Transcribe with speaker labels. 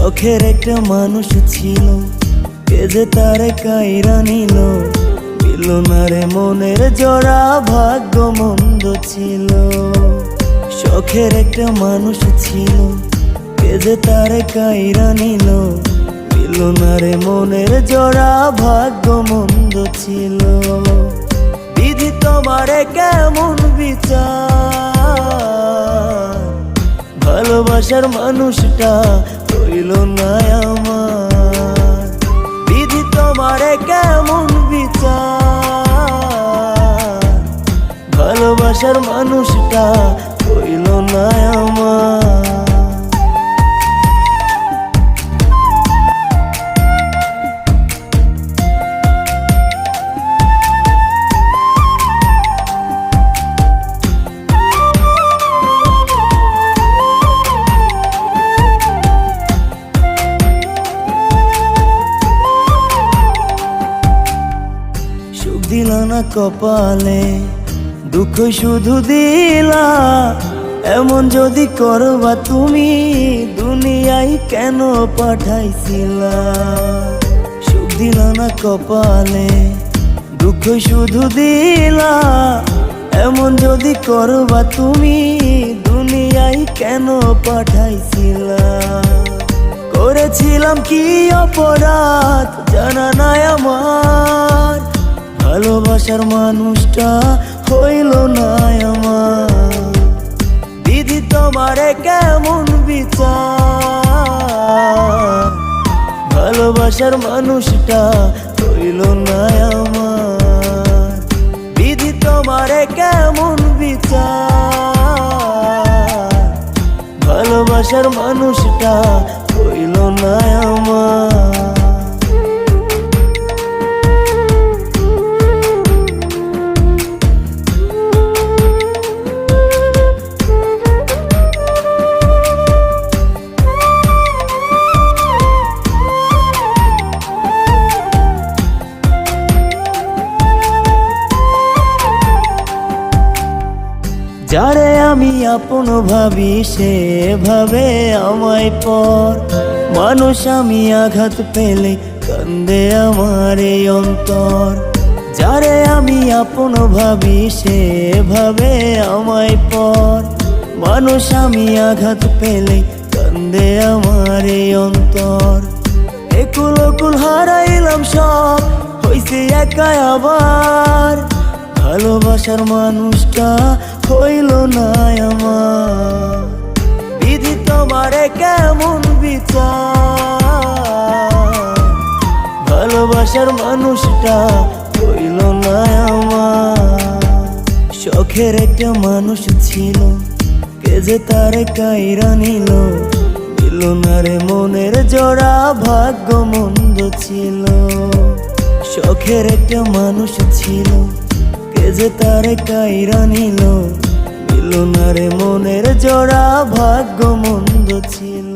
Speaker 1: শখের একটা মানুষ ছিল কে যে তারে কাইরা নিল। মিলনারে মনের জোড়া ভাগ্য মন্দ ছিল। শখের একটা মানুষ ছিল কে যে তারে কাইরা নিল। মিলনারে মনের জোড়া ভাগ্য মন্দ ছিল। বিধি তোমারে কেমন বিচার? ভালোবাসার মানুষটা রইল না আমার? বিধি তোমারে কেমন বিচার? ভালোবাসার মানুষটা রইল না দিল না কপালে দুঃখ শুধু দিলা। এমন যদি করবা তুমি, দুনিয়ায় কেন পাঠাইছিলা? সুখ দিল না কপালে দুঃখ শুধু দিলা। এমন যদি করবা তুমি, দুনিয়ায় কেন পাঠাইছিলা? করেছিলাম কি অপরাধ, জানা নাই আমার ভালোবাসার মানুষটা হইল না আমার। দিদি তোমারে কেমন বিচার? ভালোবাসার মানুষটা হইল না আমার। দিদি তোমারে কেমন বিচার? ভালোবাসার মানুষটা হইল না আমার। যারে আমি আপন ভাবি, সে ভাবে আমায় পর। মানুষ আমি আঘাত পেলে কান্দে আমার অন্তর। যারে আমি আপন ভাবি, সে ভাবে আমায় পর। মানুষ আমি আঘাত পেলে কান্দে আমার অন্তর। একুল কুল হারাইলাম সব, হইছে একা আবার। ভালোবাসার মানুষটা হইল না আমার। বিধি তোমারে কেমন বিচার? ভালোবাসার মানুষটা হইল না আমার। শখের একটা মানুষ ছিল, কে যে তারে কাইরা নিল, দিল না রে মনের জোড়া ভাগ্য মন্দ ছিল। শখের একটা মানুষ ছিল যে তারে কাইরা নিল নিল না রে মনের জোড়া ভাগ্য মন্দ ছিল।